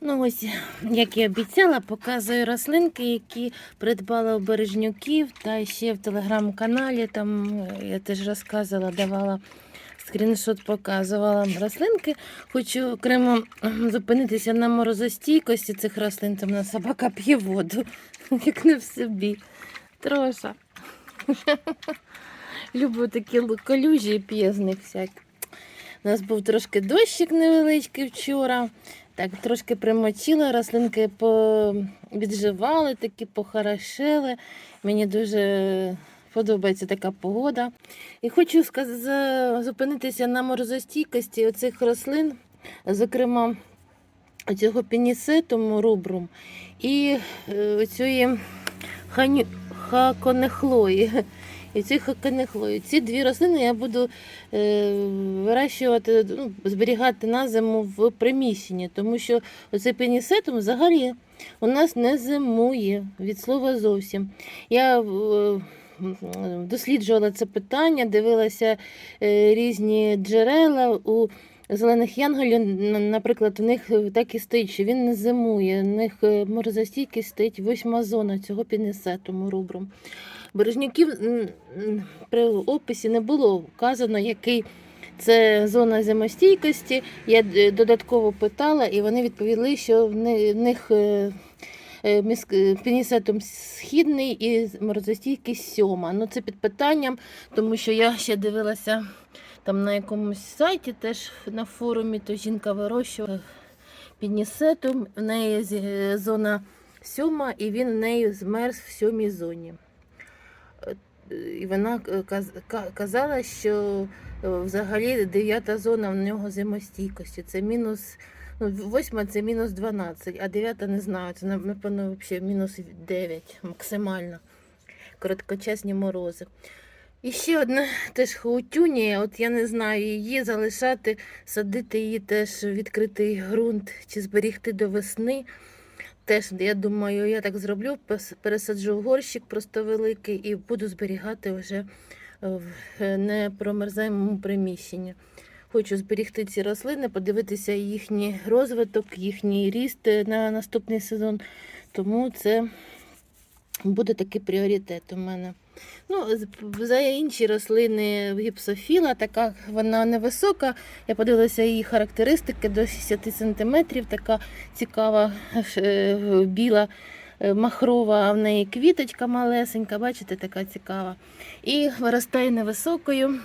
Ну ось, як і обіцяла, показую рослинки, які придбала у Бережнюків та ще в телеграм-каналі. Там е, я теж розказувала, давала скріншот, показувала рослинки. Хочу окремо зупинитися на морозостійкості цих рослин. Там на собака п'є воду, як не в собі. Троша. Люблю такі колюжі п'є з них всяк. У нас був трошки дощик невеличкий вчора. Так, трошки примочила, рослинки відживали, такі похорошели. Мені дуже подобається така погода. І хочу зупинитися на морозостійкості оцих рослин, зокрема цього пінісетум рубрум і е, цієї ханю... хаконехлої. І ці хаконехлої. Ці дві рослини я буду е, вирощувати, ну, зберігати на зиму в приміщенні, тому що оцей пенісетум взагалі у нас не зимує від слова зовсім. Я е, досліджувала це питання, дивилася е, різні джерела у зелених янголів, наприклад, у них так і стоїть, що він не зимує. У них е, морозостійкість стоїть восьма зона цього пінесетуму рубром. Бережнюків м, м, при описі не було вказано, який це зона зимостійкості. Я е, додатково питала, і вони відповіли, що в них е, е, е, пінісетум східний і морозостійкість сьома. Ну це під питанням, тому що я ще дивилася там на якомусь сайті, теж на форумі, то жінка вирощувала пінісетум, в неї зона сьома, і він в неї змерз в сьомій зоні. І вона каз- ка- казала, що е, взагалі дев'ята зона в нього зимостійкості. Це мінус, ну, восьма це мінус 12, а дев'ята не знаю, це напевно взагалі мінус 9 максимально. Короткочасні морози. І ще одна теж хаутюнія, от я не знаю, її залишати, садити її теж в відкритий ґрунт чи зберігти до весни. Теж, я думаю, я так зроблю, пересаджу горщик просто великий і буду зберігати вже в е, непромерзаємому приміщенні. Хочу зберігти ці рослини, подивитися їхній розвиток, їхній ріст е, на наступний сезон. Тому це буде такий пріоритет у мене. Ну, за інші рослини гіпсофіла, така вона невисока. Я подивилася її характеристики до 60 см, така цікава е, біла е, махрова, а в неї квіточка малесенька, бачите, така цікава. І виростає невисокою,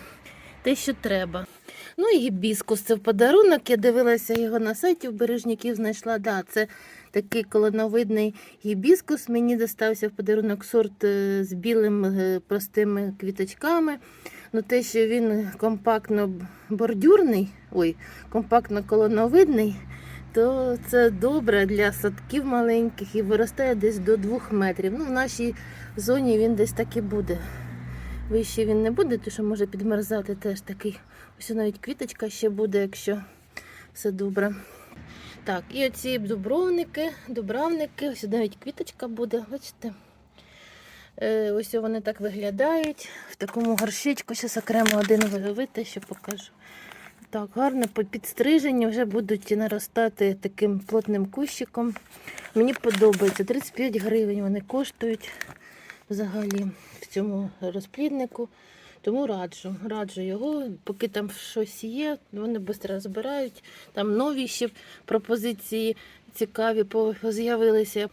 те, що треба. Ну і гібіскус це в подарунок. Я дивилася його на сайті в бережників, знайшла. Да, це такий колоновидний гібіскус. Мені достався в подарунок сорт е, з білим е, простими квіточками. Ну, те, що він компактно бордюрний, ой, компактно колоновидний, то це добре для садків маленьких і виростає десь до 2 метрів. Ну, в нашій зоні він десь так і буде. Вище він не буде, тому що може підмерзати теж такий. Ось навіть квіточка ще буде, якщо все добре. Так, і оці дубровники, дубравники, ось навіть квіточка буде, бачите? Е, ось вони так виглядають. В такому горщичку, зараз окремо один виявити, що покажу. Так, гарно підстрижені, вже будуть наростати таким плотним кущиком. Мені подобається. 35 гривень вони коштують взагалі в цьому розпліднику. Тому раджу, раджу його, поки там щось є, вони швидко збирають. Там нові ще пропозиції цікаві з'явилися.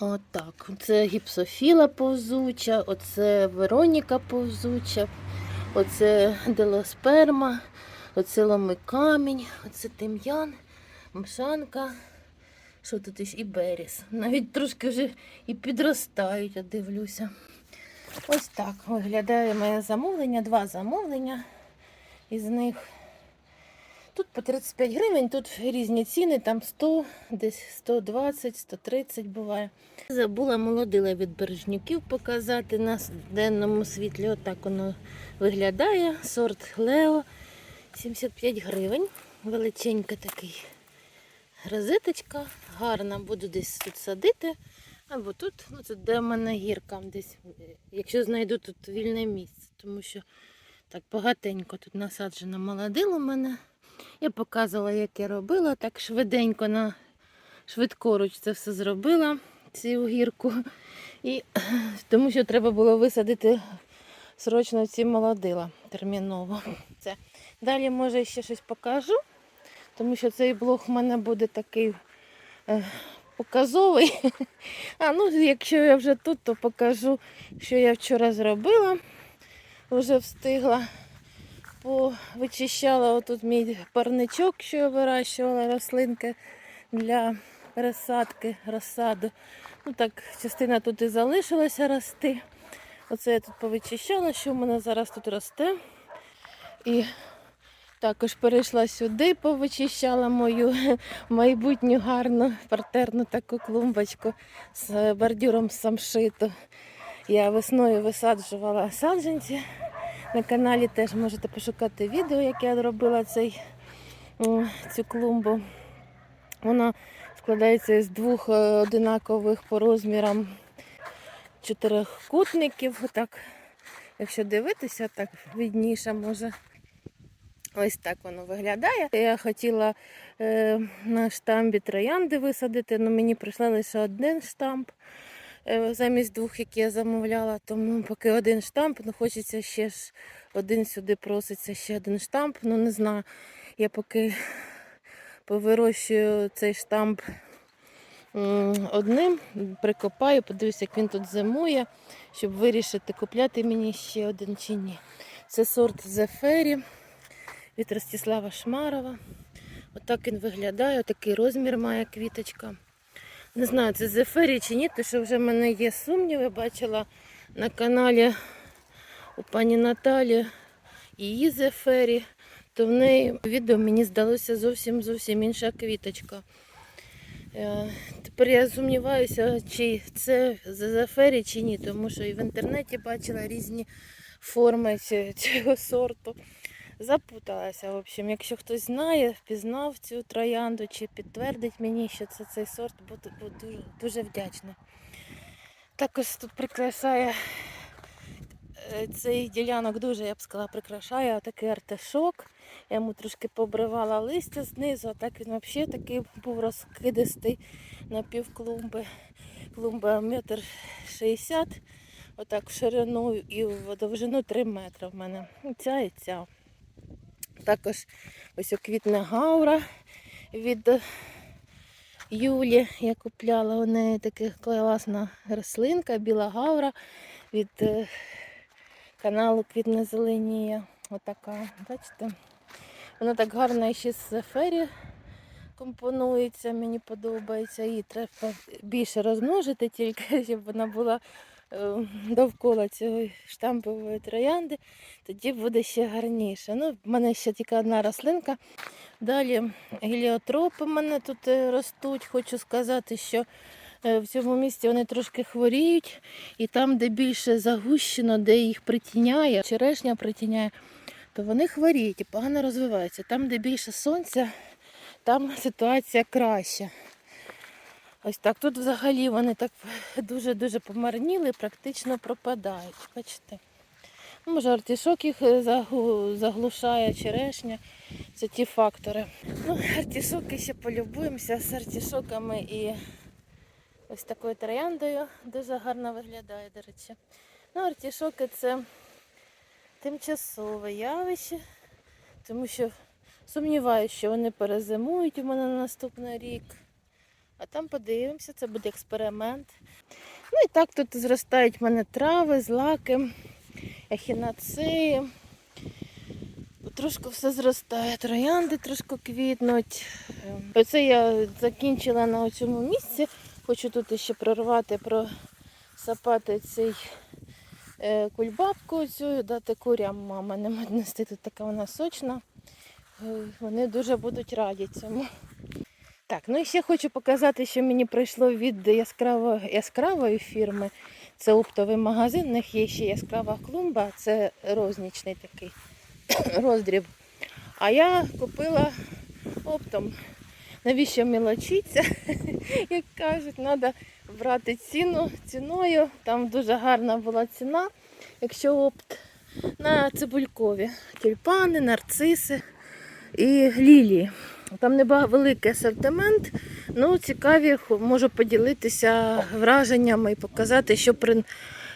Отак. Це гіпсофіла повзуча, оце Вероніка повзуча, оце делосперма, оце ломий камінь, оце тим'ян, мшанка. Що тут? І беріс. Навіть трошки вже і підростають, я дивлюся. Ось так виглядає моє замовлення, два замовлення. Із них тут по 35 гривень, тут різні ціни, там 100, десь 120, 130 буває. Забула молодила від бережнюків показати на денному світлі. Отак воно виглядає. Сорт Лео 75 гривень. Величенька такий розеточка. Гарна, буду десь тут садити. Або тут, ну це де в мене гірка десь, якщо знайду тут вільне місце, тому що так багатенько тут насаджено молодил у мене. Я показувала, як я робила, так швиденько на швидкоруч це все зробила, цю гірку. І тому що треба було висадити срочно ці молодила терміново. Це. Далі, може, ще щось покажу, тому що цей блог в мене буде такий е, показовий. А ну, якщо я вже тут, то покажу, що я вчора зробила. Вже встигла. Вичищала отут мій парничок, що я вирощувала рослинки для пересадки, розсаду. Ну так, частина тут і залишилася рости. Оце я тут повичищала, що в мене зараз тут росте. І також перейшла сюди, повичищала мою майбутню гарну партерну таку клумбочку з бордюром самшиту. Я весною висаджувала саджанці. На каналі теж можете пошукати відео, як я робила цей, цю клумбу. Вона складається з двох е, одинакових по розмірам чотирикутників. Отак, якщо дивитися, так відніше може. Ось так воно виглядає. Я хотіла е, на штамбі троянди висадити, але мені прийшла лише один штамп е, замість двох, які я замовляла. Тому поки один штамп, ну хочеться ще ж один сюди проситься ще один штамп. Ну не знаю. Я поки повирощую цей штамп одним, прикопаю, подивлюся, як він тут зимує, щоб вирішити, купляти мені ще один чи ні. Це сорт Зефері від Ростислава Шмарова. Отак він виглядає, такий розмір має квіточка. Не знаю, це Зефері чи ні, тому що вже в мене є сумніви. Бачила на каналі у пані Наталі її Зефері, то в неї відео мені здалося зовсім зовсім інша квіточка. Е, Тепер я сумніваюся, чи це Зефері чи ні, тому що і в інтернеті бачила різні форми цього сорту. Запуталася. В общем, якщо хтось знає, впізнав цю троянду чи підтвердить мені, що це цей сорт, буду, дуже, дуже вдячна. Також тут прикрашає е, цей ділянок дуже, я б сказала, прикрашає такий артишок. Я йому трошки побривала листя знизу, а так він взагалі такий був розкидистий на пів клумби. Клумба метр шістдесят, отак в ширину і в довжину 3 метри в мене. Ця і ця. Також ось квітне гаура від Юлі. Я купляла у неї така класна рослинка, біла гаура від е, каналу Квітне Зеленіє. Отака, бачите? Вона так гарно ще з сефері компонується, мені подобається. Її треба більше розмножити, тільки щоб вона була е, довкола цієї штампової троянди, тоді буде ще гарніше. Ну, в мене ще тільки одна рослинка. Далі геліотропи в мене тут е, ростуть. Хочу сказати, що е, в цьому місці вони трошки хворіють, і там, де більше загущено, де їх притіняє, черешня притіняє, то вони хворіють і погано розвиваються. Там, де більше сонця, там ситуація краща. Ось так. Тут взагалі вони так дуже-дуже помарніли, практично пропадають. Бачите? Може, артишок їх е, заглушає, черешня. Це ті фактори. Ну, артишоки ще полюбуємося з артишоками і ось такою трояндою. Дуже гарно виглядає, до речі. Ну, артишоки це тимчасове явище, тому що сумніваюся, що вони перезимують у мене на наступний рік. А там подивимося, це буде експеримент. Ну і так тут зростають в мене трави, злаки, ехінацеї. Трошки все зростає, троянди трошки квітнуть. Ем, Оце я закінчила на цьому місці. Хочу тут ще прорвати, просапати цей е, кульбабку цю, дати курям мама не нести. Тут така вона сочна. Е, Вони дуже будуть раді цьому. Так, ну і ще хочу показати, що мені прийшло від яскраво, яскравої фірми. Це оптовий магазин, в них є ще яскрава клумба, це рознічний такий роздріб. А я купила оптом. Навіщо мілочиться? Як кажуть, треба брати ціну ціною. Там дуже гарна була ціна, якщо опт на цибулькові. Тюльпани, нарциси. і лілії. Там не великий асортимент, ну цікаві, можу поділитися враженнями і показати, що при,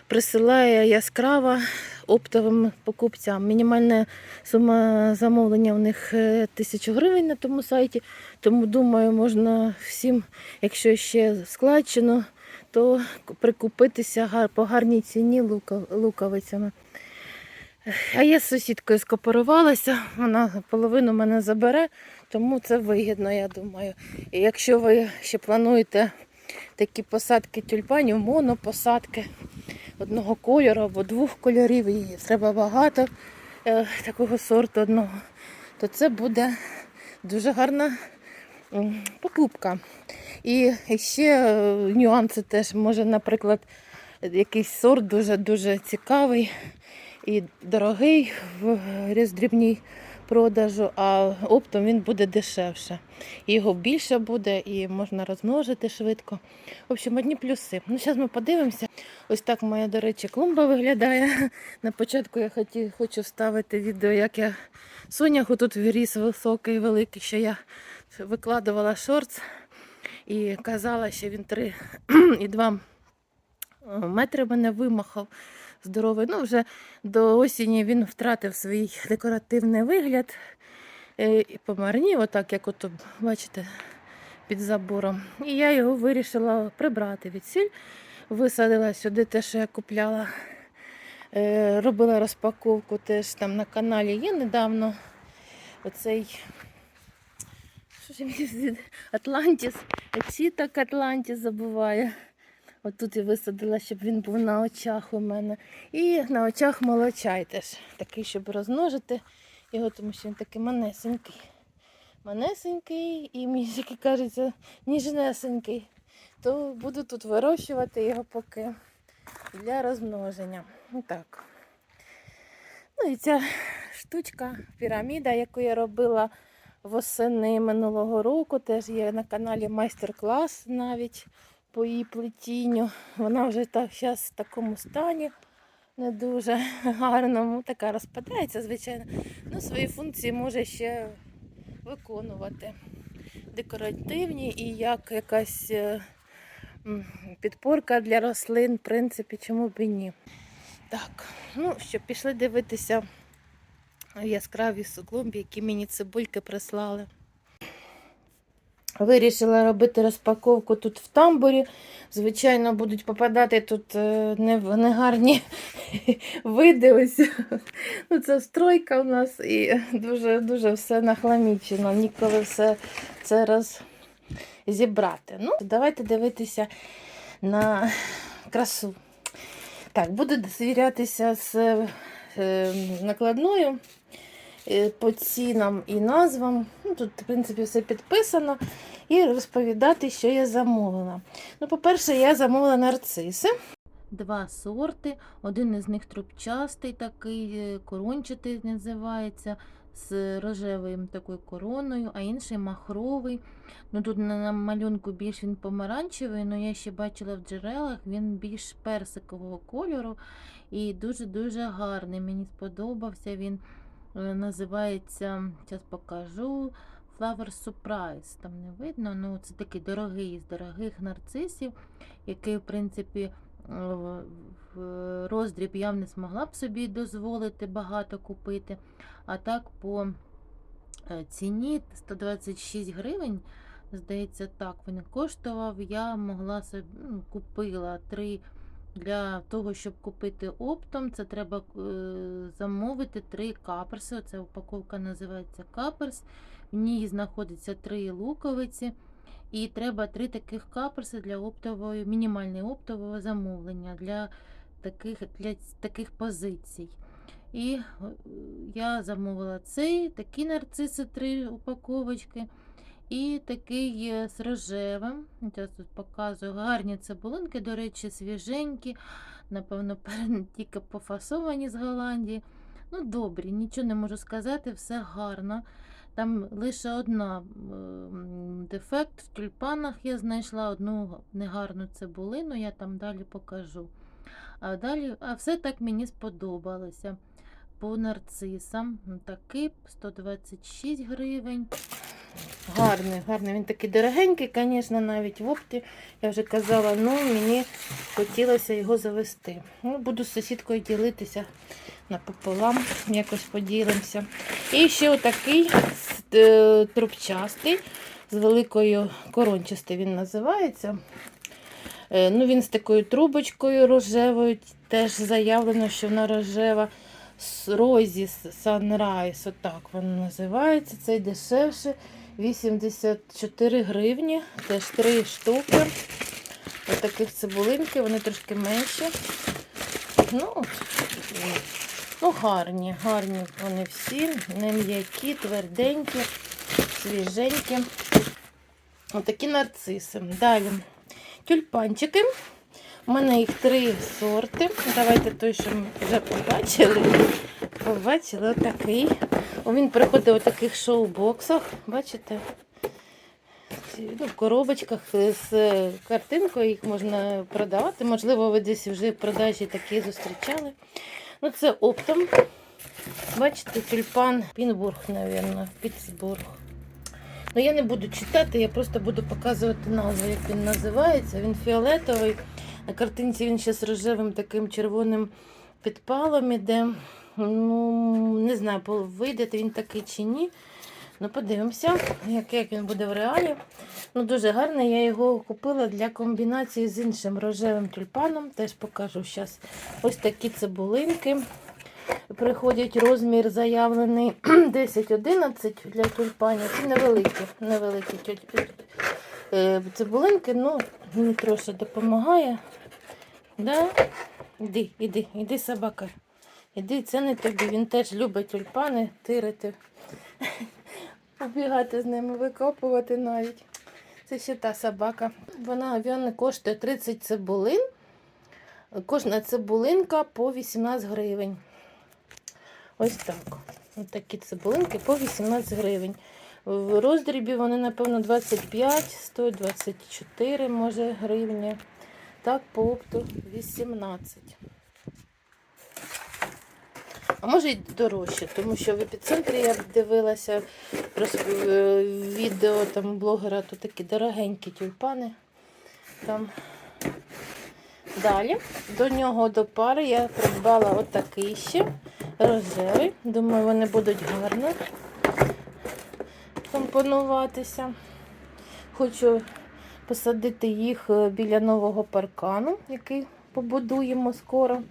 присилає яскрава оптовим покупцям. Мінімальна сума замовлення у них е, 1000 гривень на тому сайті, тому думаю, можна всім, якщо ще складчено, то прикупитися по гарній ціні лука- луковицями. А я з сусідкою скооперувалася, вона половину мене забере, тому це вигідно, я думаю. І якщо ви ще плануєте такі посадки тюльпанів, монопосадки одного кольору або двох кольорів, і треба багато е, такого сорту одного, то це буде дуже гарна покупка. І ще е, нюанси теж може, наприклад, якийсь сорт дуже-дуже цікавий і дорогий в роздрібній продажу, а оптом він буде дешевше. Його більше буде і можна розмножити швидко. В общем, одні плюси. Ну, зараз ми подивимося. Ось так моя, до речі, клумба виглядає. На початку я хоті, хочу вставити відео, як я соняху тут виріс високий, великий, що я викладувала шортс і казала, що він 3,2 метри мене вимахав здоровий. Ну, вже до осені він втратив свій декоративний вигляд е, і помарнів, отак, як от, бачите, під забором. І я його вирішила прибрати від сіль. Висадила сюди те, що я купляла. Е, Робила розпаковку теж там на каналі є недавно. Оцей що ж звід- Атлантіс. Атлантіс забуває. От тут і висадила, щоб він був на очах у мене. І на очах молочай теж. Такий, щоб розмножити його, тому що він такий манесенький. Манесенький і мені як кажеться, ніжнесенький. То буду тут вирощувати його поки для розмноження. Отак. Ну і ця штучка, піраміда, яку я робила восени минулого року, теж є на каналі майстер-клас навіть по її плетінню. Вона вже так зараз в такому стані не дуже гарному. Така розпадається, звичайно. Ну, свої функції може ще виконувати. Декоративні і як якась е, підпорка для рослин, в принципі, чому б і ні. Так, ну що, пішли дивитися яскраві суклумбі, які мені цибульки прислали. Вирішила робити розпаковку тут в тамбурі. Звичайно, будуть попадати тут е, не- негарні види. Ось. Ну, це стройка у нас і дуже, дуже все нахламічено. Ніколи все це розібрати. Ну, давайте дивитися на красу. Так, буду звірятися з е, накладною по цінам і назвам. Ну, тут, в принципі, все підписано. І розповідати, що я замовила. Ну, по-перше, я замовила нарциси. Два сорти. Один із них трубчастий, такий е, корончатий називається, з рожевою такою короною, а інший махровий. Ну, тут на малюнку більш він помаранчевий, але я ще бачила в джерелах, він більш персикового кольору і дуже-дуже гарний. Мені сподобався. Він е, називається, зараз покажу. Flower Surprise, там не видно. Ну, це такий дорогий з дорогих нарцисів, який, в принципі, в в роздріб я б не змогла б собі дозволити багато купити. А так по е, ціні 126 гривень, здається, так він коштував. Я могла собі ну, купила три. Для того, щоб купити оптом, це треба е, замовити три каперси. Оця упаковка називається каперс. В ній знаходиться три луковиці. І треба три таких каперси для оптової, мінімальне оптового замовлення для таких, для таких позицій. І е, я замовила цей, такі нарциси, три упаковочки. І такий з рожевим. Зараз тут показую. Гарні цибулинки, до речі, свіженькі. Напевно, тільки пофасовані з Голландії. Ну, добрі, нічого не можу сказати, все гарно. Там лише одна дефект в тюльпанах я знайшла одну негарну цибулину, я там далі покажу. А далі, а все так мені сподобалося. по нарцисам. Такий 126 гривень. Гарний, гарний. Він такий дорогенький, звісно, навіть в опті. Я вже казала, ну мені хотілося його завести. Ну, буду з сусідкою ділитися напополам, якось поділимося. І ще отакий е, трубчастий, з великою корончастий він називається. Е, Ну, він з такою трубочкою рожевою, теж заявлено, що вона рожева. Розі Sunrise, отак воно називається. Цей дешевше. 84 гривні, теж 3 штуки. Ось таких цибулинки, вони трошки менші. Ну, ну гарні, гарні вони всі, не м'які, тверденькі, свіженькі. Отакі нарциси. Далі тюльпанчики. У мене їх три сорти. Давайте той, що ми вже побачили. Побачили отакий. Він приходить у таких шоу-боксах. Бачите? Ну, в коробочках з е, картинкою їх можна продавати. Можливо, ви десь вже в продажі такі зустрічали. Ну, це оптом. Бачите, тюльпан Пінбург, мабуть, Піцбург. Ну, я не буду читати, я просто буду показувати назву, як він називається. Він фіолетовий. На картинці він ще з рожевим таким червоним підпалом іде. Ну, не знаю, вийде він такий чи ні. Ну, подивимося, як, як він буде в реалі. Ну, дуже гарний. Я його купила для комбінації з іншим рожевим тюльпаном. Теж покажу зараз. Ось такі цибулинки. Приходять розмір заявлений 10-11 для тюльпанів. Це невеликі, невеликі е, цибулинки, ну, мені трошки допомагає. Да? Іди, іди, іди, собака. Іди, це не тобі. Він теж любить тюльпани, тирити, побігати з ними, викопувати навіть. Це ще та собака. Вона вона коштує 30 цибулин. Кожна цибулинка по 18 гривень. Ось так. Ось такі цибулинки по 18 гривень. В роздрібі вони, напевно, 25, стоять 24, може, гривні. Так, по опту 18. А може й дорожче, тому що в епіцентрі я дивилася е, відео там блогера, то такі дорогенькі тюльпани. Там. Далі до нього до пари я придбала отакий ще рожевий. Думаю, вони будуть гарно компонуватися. Хочу посадити їх е, біля нового паркану, який побудуємо скоро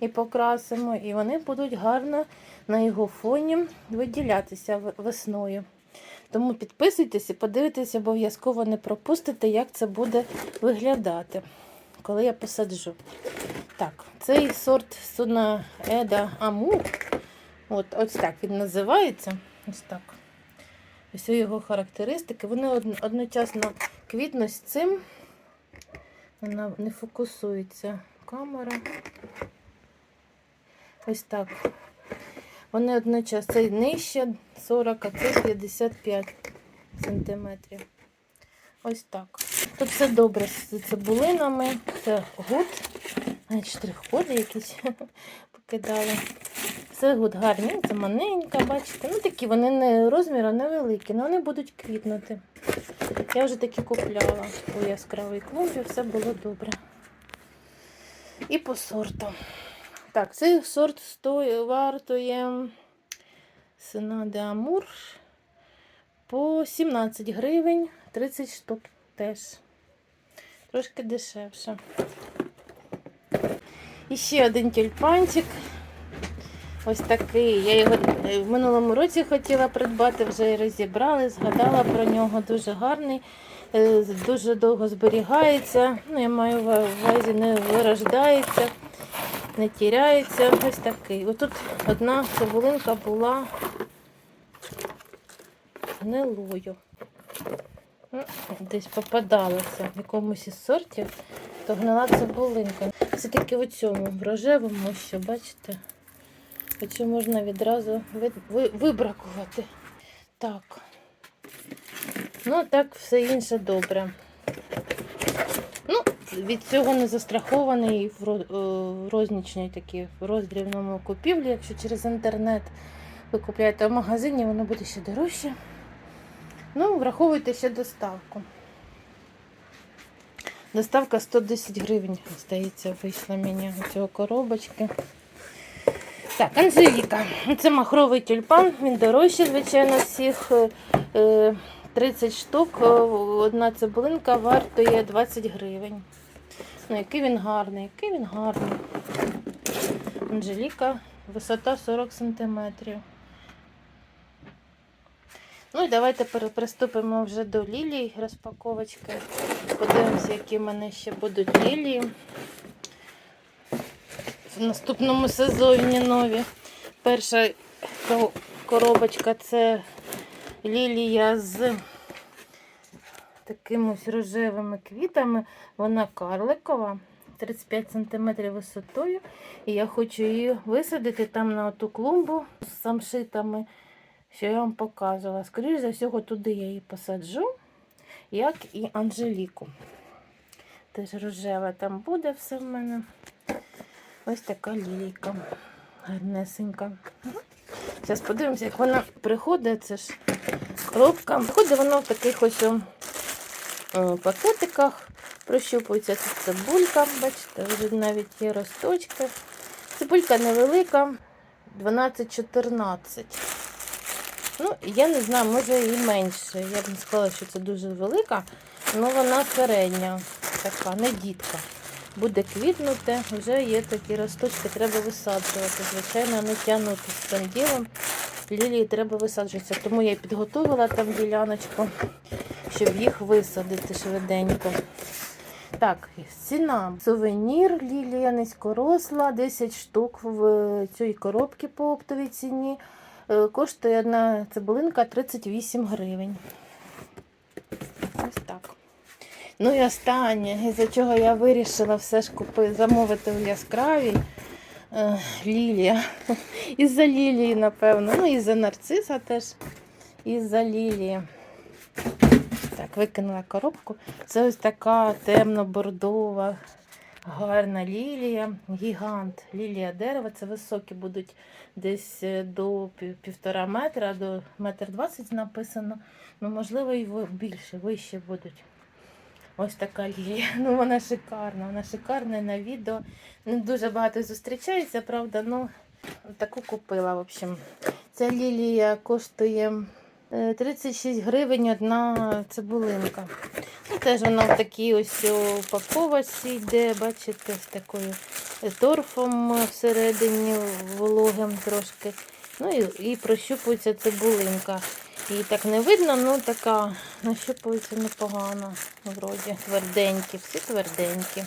і покрасимо. І вони будуть гарно на його фоні виділятися весною. Тому підписуйтесь і подивитесь, обов'язково не пропустите, як це буде виглядати, коли я посаджу. Так, цей сорт Суна Еда Аму. От, ось так він називається. Ось так. Ось його характеристики. Вони одночасно квітнуть з цим. Вона не фокусується камера. Ось так. Вони одночасно цей нижче 40, а це 55 сантиметрів. Ось так. Тут все добре з цибулинами. Це гуд. Навіть штрих-коди якісь покидали. Все гуд гарні, це маленька, бачите. Ну такі вони не розміру невеликі, але вони будуть квітнути. Я вже такі купляла у яскравій клумбі, все було добре. І по сорту. Так, цей сорт стоїть, вартує Сена де Амур по 17 гривень, 30 штук теж. Трошки дешевше. І ще один тюльпанчик. Ось такий. Я його е, в минулому році хотіла придбати, вже і розібрали, згадала про нього. Дуже гарний, дуже довго зберігається. Ну, я маю в увазі, не вирождається, не тіряється. Ось такий. Отут одна цибулинка була гнилою. Ну, Десь попадалася в якомусь із сортів, то гнила цибулинка. Це тільки в цьому, рожевому, що бачите. Оцю можна відразу ви- ви- вибракувати. Так. Ну, так, все інше добре. Ну, від цього не застрахований е, в рознічній такій в роздрібному купівлі. Якщо через інтернет ви купуєте в магазині, воно буде ще дорожче. Ну, враховуйте ще доставку. Доставка 110 гривень, здається, вийшла мені цього коробочки. Так, Анжеліка. Це махровий тюльпан, він дорожчий, звичайно, всіх. Е, е, 30 штук, е, одна цибулинка вартує 20 гривень. Ну, який він гарний, який він гарний. Анжеліка, висота 40 сантиметрів. Ну і давайте приступимо вже до лілій розпаковочки. Подивимося, які в мене ще будуть лілії. В наступному сезоні нові. Перша коробочка це лілія з такими ось рожевими квітами. Вона карликова, 35 см висотою. І я хочу її висадити там на ту клумбу з самшитами, що я вам показувала. Скоріше за всього, туди я її посаджу, як і Анжеліку. Теж рожева там буде все в мене. Ось така лілійка. Гарнесенька. Зараз подивимося, як вона приходить. Це ж коробка. Приходить вона в таких ось о, е, пакетиках. Прощупується тут цибулька. Бачите, вже навіть є росточки. Цибулька невелика, 12-14. Ну, я не знаю, може і менше. Я б не сказала, що це дуже велика, але вона середня, така, не дітка. Буде квітнути, вже є такі росточки, треба висаджувати. Звичайно, не тягнути з цим ділом. Лілії треба висаджуватися. Тому я підготувала там діляночку, щоб їх висадити швиденько. Так, ціна. Сувенір, лілія низькоросла, 10 штук в цій коробці по оптовій ціні. Е, Коштує одна цибулинка 38 гривень. Ну і останнє, із-за чого я вирішила все ж купити, замовити в яскравій е, лілія. Із-за лілії, напевно. Ну, і за нарциса теж. Із-за лілії. Так, викинула коробку. Це ось така темно-бордова, гарна лілія, гігант. Лілія дерева. Це високі будуть десь е, до півтора метра, до метр двадцять написано. Ну, можливо, і більше, вище будуть. Ось така лілія. Ну, вона шикарна, вона шикарна на відео. Не дуже багато зустрічається, правда, ну таку купила, в общем. Ця лілія коштує е, 36 гривень одна цибулинка. Ну, теж вона в такій ось упаковочці йде, бачите, з такою е, торфом всередині вологим трошки. Ну і, і прощупується цибулинка. Її так не видно, ну така нащупується непогано. Вроді тверденькі, всі тверденькі.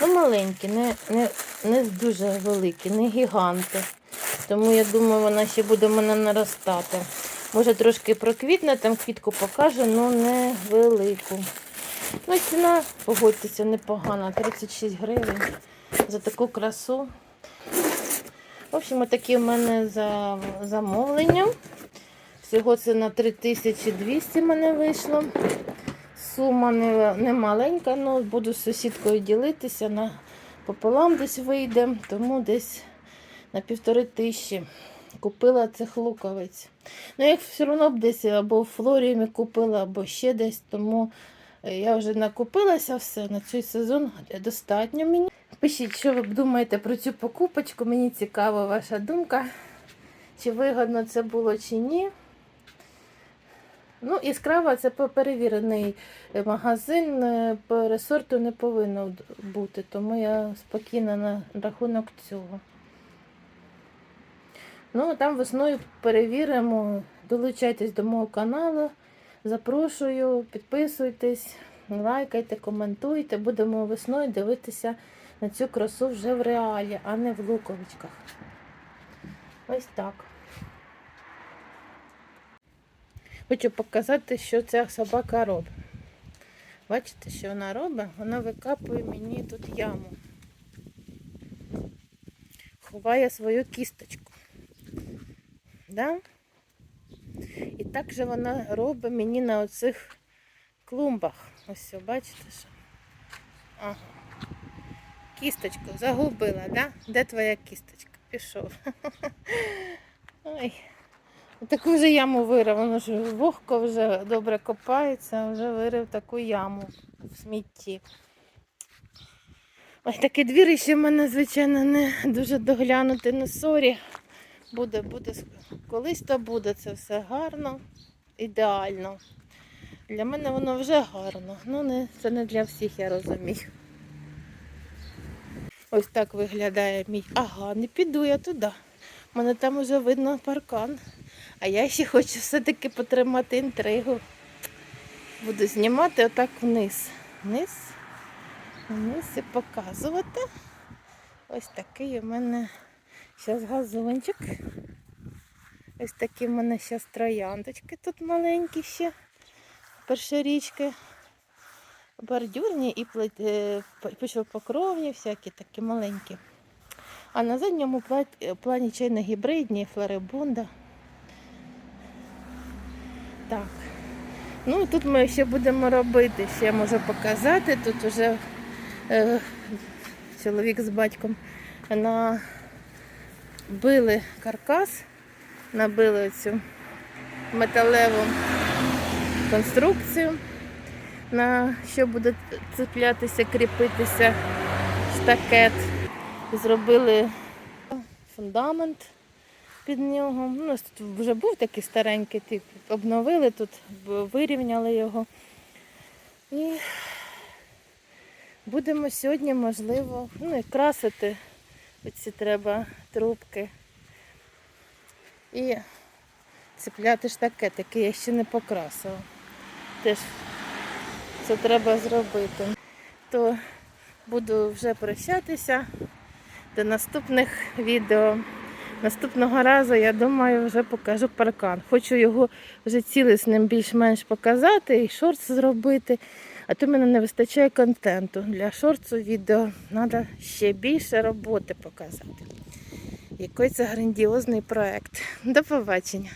Ну, маленькі, не, не, не дуже великі, не гіганти. Тому я думаю, вона ще буде в мене наростати. Може трошки проквітне, там квітку покаже, але не велику. Ну, ціна, погодьтеся, непогана. 36 гривень за таку красу. В общем, такі в мене за- замовлення. Всього це на 3200 мене вийшло. Сума не, не маленька, але буду з сусідкою ділитися. На пополам десь вийде, тому десь на півтори тисячі купила цих луковиць. Ну, як все одно б десь або в флоріумі купила, або ще десь, тому е, я вже накупилася все на цей сезон. Достатньо мені. Пишіть, що ви думаєте про цю покупочку. Мені цікава ваша думка. Чи вигодно це було, чи ні. Ну, яскрава це перевірений е, магазин, е, по ресорту не повинно бути, тому я спокійна на рахунок цього. Ну, там весною перевіримо. Долучайтесь до мого каналу. Запрошую, підписуйтесь, лайкайте, коментуйте. Будемо весною дивитися на цю красу вже в реалі, а не в луковичках. Ось так. Хочу показати, що ця собака робить. Бачите, що вона робить? Вона викапує мені тут яму. Ховає свою кісточку. Да? І так же вона робить мені на оцих клумбах. Ось, все, бачите, що Ага. Кісточку загубила, да? Де твоя кісточка? Пішов. Ой. Таку вже яму вирив, воно ж вогко вже добре копається, вже вирив таку яму в смітті. Ой, таке двірище в мене, звичайно, не дуже доглянути, ну сорі. Буде, буде, колись то буде це все гарно, ідеально. Для мене воно вже гарно. Ну, не, це не для всіх, я розумію. Ось так виглядає мій. Ага, не піду я туди. У мене там вже видно паркан. А я ще хочу все-таки потримати інтригу. Буду знімати отак вниз. Вниз, вниз і показувати. Ось такий у мене зараз газончик. Ось такі в мене зараз трояндочки тут маленькі ще. Першорічки. Бордюрні і плет- е, почвопокровні, всякі такі маленькі. А на задньому пла- плані чайно-гібридні, флорибунда. Так. Ну тут ми ще будемо робити, ще можу показати. Тут вже е, чоловік з батьком набили каркас, набили цю металеву конструкцію, на що буде цеплятися, кріпитися штакет. Зробили фундамент під нього. У нас тут вже був такий старенький, тип, обновили тут, вирівняли його. І будемо сьогодні, можливо, ну красити оці треба трубки. І цепляти штакетики, я ще не покрасила. Теж це треба зробити. То буду вже прощатися до наступних відео. Наступного разу, я думаю, вже покажу паркан. Хочу його вже цілісним більш-менш показати і шорт зробити. А то мене не вистачає контенту. Для шорту відео треба ще більше роботи показати. Який це грандіозний проект. До побачення.